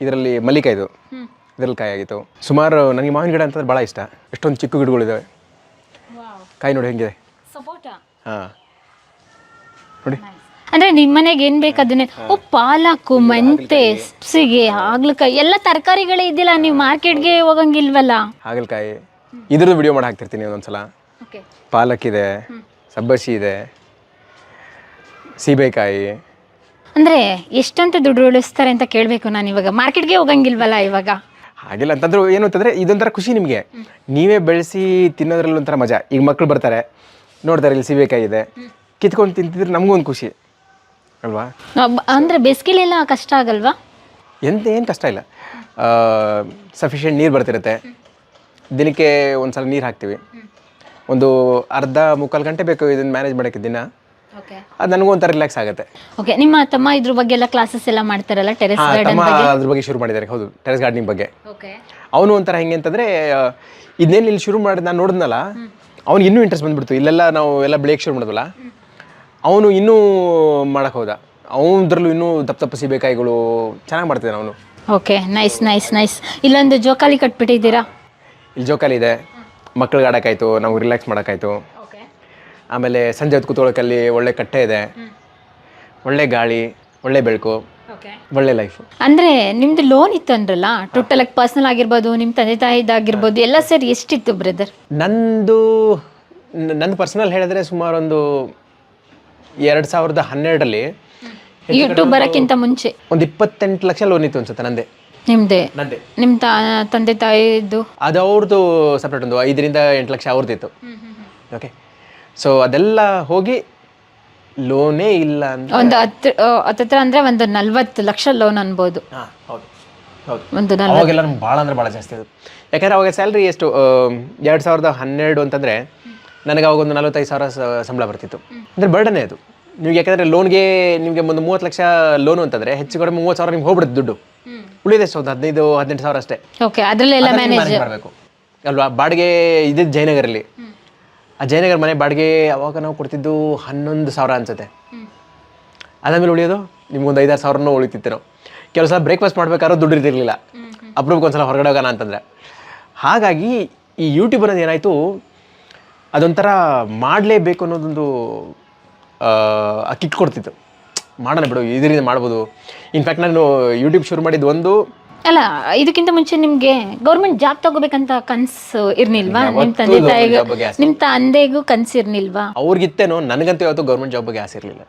ಇದರಲ್ಲಿ ಮಲ್ಲಿಕ ಇದು. ಇದರಲ್ಲಿ ಕಾಯಿ ಆಗಿತ್ತು. ಸುಮಾರು ನನಗೆ ಮಾವಿನ ಗಿಡ ಅಂತಂದ್ರೆ ಭಾಳ ಇಷ್ಟ. ಎಷ್ಟೊಂದು ಚಿಕ್ಕ ಗಿಡಗಳಿದ್ದಾವೆ ಕಾಯಿ ನೋಡಿ ಹೆಂಗಿದೆ? ಹಾಂ. ನೋಡಿ. ಅಂದ್ರೆ ನಿಮ್ ಮನೆಗೆ ಏನ್ ಬೇಕು ಅದನ್ನೇ? ಓ ಪಾಲಕು ಮೆಂತೆ ಸಿಗೆ ಹಾಗಲಕಾಯಿ ಎಲ್ಲ ತರಕಾರಿಗಳೇ ಇದ್ದಿಲ್ಲ ನೀವು ಮಾರ್ಕೆಟ್ಗೆ ಹೋಗಂಗಿಲ್ವಲ್ಲ? ಹಾಗಲಕಾಯಿ. ಇದ್ರದ್ದು ವಿಡಿಯೋ ಮಾಡಿ ಹಾಕ್ತಿರ್ತೀನಿ ಒಂದೊಂದ್ಸಲ. ಪಾಲಕ್ ಇದೆ ಸಬ್ಬಸಿ ಇದೆ ಸೀಬೆಕಾಯಿ. ಅಂದ್ರೆ ಎಷ್ಟಂತ ದುಡ್ಡು ಉಳಿಸ್ತಾರೆ ಅಂತ ಕೇಳಬೇಕು ನಾನು ಇವಾಗ. ಮಾರ್ಕೆಟ್ಗೆ ಹೋಗಂಗಿಲ್ವಲ್ಲ ಇವಾಗ? ಹಾಗಿಲ್ಲ ಅಂತಂದ್ರೆ ಏನು ಅಂತಂದ್ರೆ ಇದೊಂಥರ ಖುಷಿ ನಿಮಗೆ. ನೀವೇ ಬೆಳೆಸಿ ತಿನ್ನೋದ್ರಲ್ಲಿ ಒಂಥರ ಮಜಾ. ಈಗ ಮಕ್ಕಳು ಬರ್ತಾರೆ. ನೋಡ್ತಾರೆ ಇಲ್ಲಿ ಸಿಬೇಕಾಗಿದೆ ಕಿತ್ಕೊಂಡು ತಿಂತಿದ್ರೆ ನಮಗೂ ಒಂದು ಖುಷಿ. ಅಲ್ವಾ? ಅಂದರೆ ಅಂದ್ರೆ ಬೇಸಿಗೆಲೆಲ್ಲ ಕಷ್ಟ ಆಗಲ್ವಾ? ಎಂತ ಏನು ಕಷ್ಟ ಇಲ್ಲ. ಸಫಿಷಿಯೆಂಟ್ ನೀರು ಬರ್ತಿರುತ್ತೆ. ದಿನಕ್ಕೆ ಒಂದು ಸಲ ನೀರು ಹಾಕ್ತೀವಿ. ಒಂದು ಅರ್ಧ ಮುಕ್ಕಾಲು ಗಂಟೆ ಬೇಕು ಇದನ್ನು ಮ್ಯಾನೇಜ್ ಮಾಡೋಕ್ಕೆ ದಿನ. ಅದು ನನಗೂ ಒಂಥರ ರಿಲ್ಯಾಕ್ಸ್ ಆಗುತ್ತೆ. ಓಕೆ ನಿಮ್ಮ ತಮ್ಮ ಇದ್ರ ಬಗ್ಗೆ ಎಲ್ಲ ಕ್ಲಾಸಸ್ ಎಲ್ಲ ಮಾಡ್ತಾರಲ್ಲ ಟೆರೆಸ್ ಹಾಂ ಗಾರ್ಡನ್ ತಮ್ಮ ಅದ್ರ ಬಗ್ಗೆ ಶುರು ಮಾಡಿದ್ದಾರೆ ಹೌದು ಟೆರೆಸ್ ಗಾರ್ಡನಿಂಗ್ ಬಗ್ಗೆ. ಓಕೆ ಅವನು ಒಂಥರ ಹೆಂಗೆ ಅಂತಂದ್ರೆ ಇದನ್ನೇನು ಇಲ್ಲಿ ಶುರು ಮಾಡಿ ನಾನು ನೋಡಿದ್ನಲ್ಲ ಅವ್ನಿಗೆ ಇನ್ನೂ ಇಂಟ್ರೆಸ್ಟ್ ಬಂದ್ಬಿಡ್ತು. ಇಲ್ಲೆಲ್ಲ ನಾವು ಎಲ್ಲ ಬೆಳೆಯಕ್ಕೆ ಶುರು ಮಾಡಿದ್ವಲ್ಲ ಅವನು ಇನ್ನೂ ಮಾಡಕ್ಕೆ ಹೋದ. ಅವನದ್ರಲ್ಲೂ ಇನ್ನೂ ದಪ್ಪ ದಪ್ಪ ಸೀಬೇಕಾಯಿಗಳು ಚೆನ್ನಾಗಿ ಮಾಡ್ತಿದ್ದಾನೆ ಅವನು. ಓಕೆ ನೈಸ್ ನೈಸ್ ನೈಸ್ ಇಲ್ಲೊಂದು ಜೋಕಾಲಿ ಕಟ್ಬಿಟ್ಟಿದ್ದೀರಾ? ಇಲ್ಲಿ ಜೋಕಾಲಿ ಇದೆ. ಮಕ್ಳಿಗೆ ಆಡೋಕ್ಕಾಯ್ತು ನಾವು ರಿಲ್ಯಾಕ್ಸ್ ಮಾಡೋಕ್ಕಾಯ್ತು ಆಮೇಲೆ ಸಂಜೆ ಹೊತ್ತು ಕೂತ್ಕೊಳ್ಳೋಕಲ್ಲಿ ಒಳ್ಳೆ ಕಟ್ಟೆ ಇದೆ. ಒಳ್ಳೆ ಗಾಳಿ ಒಳ್ಳೆ ಬೆಳಕು ಒಳ್ಳೆ ಲೈಫ್ ಅಂದ್ರೆ ನಿಮ್ದು ಲೋನ್ ಇತ್ತು ಅಂದ್ರಲ್ಲ ಟೋಟಲ್ ಆಗಿ ಪರ್ಸನಲ್ ಆಗಿರ್ಬೋದು ನಿಮ್ಮ ತಂದೆ ತಾಯಿದಾಗಿರ್ಬೋದು ಎಲ್ಲ ಸೇರಿ ಎಷ್ಟಿತ್ತು ಬ್ರದರ್ ನಂದು ನನ್ನ ಪರ್ಸನಲ್ ಹೇಳಿದ್ರೆ ಸುಮಾರು ಒಂದು ಎರಡು ಸಾವಿರದ ಹನ್ನೆರಡರಲ್ಲಿ ಯೂಟ್ಯೂಬ್ ಬರೋಕ್ಕಿಂತ ಮುಂಚೆ? ಒಂದು ಇಪ್ಪತ್ತೆಂಟು ಲಕ್ಷ ಲೋನ್ ಇತ್ತು ಅನ್ಸುತ್ತೆ ನಂದೆ. ನಿಮ್ದೆ? ನಂದೆ. ನಿಮ್ಮ ತಾ ತಂದೆ ತಾಯಿದು? ಅದು ಅವ್ರದ್ದು ಸಪ್ರೇಟ್ ಒಂದು ಐದರಿಂದ ಎಂಟು ಲಕ್ಷ ಅವ್ರದ್ದಿತ್ತು ಓಕೆ ಸೊ ಅದೆಲ್ಲ ಹೋಗಿ ಲೋನೇ ಇಲ್ಲ ಅಂತ ಒಂದು ಹತ್ತು ಹತ್ತತ್ರ ಅಂದ್ರೆ ಒಂದು ನಲ್ವತ್ತು ಲಕ್ಷ ಲೋನ್ ಅನ್ಬೋದು. ಹಾಂ ಹೌದು ಹೌದು. ಒಂದು ನಲ್ ಅವಾಗೆಲ್ಲ ನಮ್ಗೆ ಭಾಳ ಅಂದ್ರೆ ಭಾಳ ಜಾಸ್ತಿ ಅದು ಯಾಕಂದ್ರೆ ಅವಾಗ ಸ್ಯಾಲ್ರಿ ಎಷ್ಟು ಎರಡು ಸಾವಿರದ ಹನ್ನೆರಡು ಅಂತಂದ್ರೆ ನನಗೆ ಅವಾಗ ಒಂದು ನಲವತ್ತೈದು ಸಾವಿರ ಸಂಬಳ ಬರ್ತಿತ್ತು. ಅಂದ್ರೆ ಬರ್ಡನೇ ಅದು. ನೀವು ಯಾಕಂದ್ರೆ ಲೋನ್ಗೆ ನಿಮಗೆ ಒಂದು ಮೂವತ್ತು ಲಕ್ಷ ಲೋನು ಅಂತಂದ್ರೆ ಹೆಚ್ಚು ಕಡಿಮೆ ಮೂವತ್ತು ಸಾವಿರ ನಿಮ್ಗೆ ಹೋಗ್ಬಿಡುತ್ತೆ ದುಡ್ಡು. ಉಳಿದೆ ಸೊ ಒಂದು ಹದಿನೈದು ಹದಿನೆಂಟು ಸಾವಿರ ಅಷ್ಟೇ. ಓಕೆ ಅದರಲ್ಲೆಲ್ಲ ಮ್ಯಾನೇಜ್ ಮಾಡಬೇಕು ಅಲ್ವಾ? ಬಾಡಿಗೆ ಇದ್ದಿದ್ದು ಜಯನಗರಲ್ಲಿ. ಆ ಜಯನಗರ ಮನೆ ಬಾಡಿಗೆ ಅವಾಗ ನಾವು ಕೊಡ್ತಿದ್ದು ಹನ್ನೊಂದು ಸಾವಿರ ಅನ್ಸುತ್ತೆ. ಅದಾದ್ಮೇಲೆ ಉಳಿಯೋದು? ನಿಮ್ಗೊಂದು ಐದಾರು ಸಾವಿರನೂ ಉಳಿತಿತ್ತು. ನಾವು ಕೆಲವು ಸಲ ಬ್ರೇಕ್ಫಾಸ್ಟ್ ಮಾಡ್ಬೇಕಾದ್ರೂ ದುಡ್ಡು ಇರ್ತಿರ್ಲಿಲ್ಲ. ಅಪ್ರೂಪಕ್ಕೆ ಒಂದ್ಸಲ ಹೊರಗಡೆ ಹೋಗೋಣ ಅಂತಂದರೆ. ಹಾಗಾಗಿ ಈ ಯೂಟ್ಯೂಬ್ ಅನ್ನೋದು ಏನಾಯಿತು? ಅದೊಂಥರ ಮಾಡಲೇಬೇಕು ಅನ್ನೋದೊಂದು ಕಿಟ್ ಕೊಡ್ತಿತ್ತು. ಮಾಡೋಣ ಬಿಡು, ಇದರಿಂದ ಮಾಡ್ಬೋದು. ಇನ್ಫ್ಯಾಕ್ಟ್ ನಾನು ಯೂಟ್ಯೂಬ್ ಶುರು ಮಾಡಿದ್ದು ಒಂದು ಅಲ್ಲ ಇದಕ್ಕಿಂತ ಮುಂಚೆ ನಿಮ್ಗೆ ಗೌರ್ಮೆಂಟ್ ಜಾಬ್ ತಗೋಬೇಕಂತ ಕನ್ಸು ಇರ್ನಿಲ್ವಾ? ನಿಮ್ ತಂದೆ ತಾಯಿಗೂ ನಿಮ್ ತಂದೆಗೂ ಕನ್ಸು ಇರ್ನಿಲ್ವಾ? ಅವ್ರಿಗಿತ್ತೇನೋ ನನಗಂತೂ ಯಾವತ್ತೂ ಗೌರ್ಮೆಂಟ್ ಜಾಬ್ ಬಗ್ಗೆ ಆಸೆ ಇರಲಿಲ್ಲ.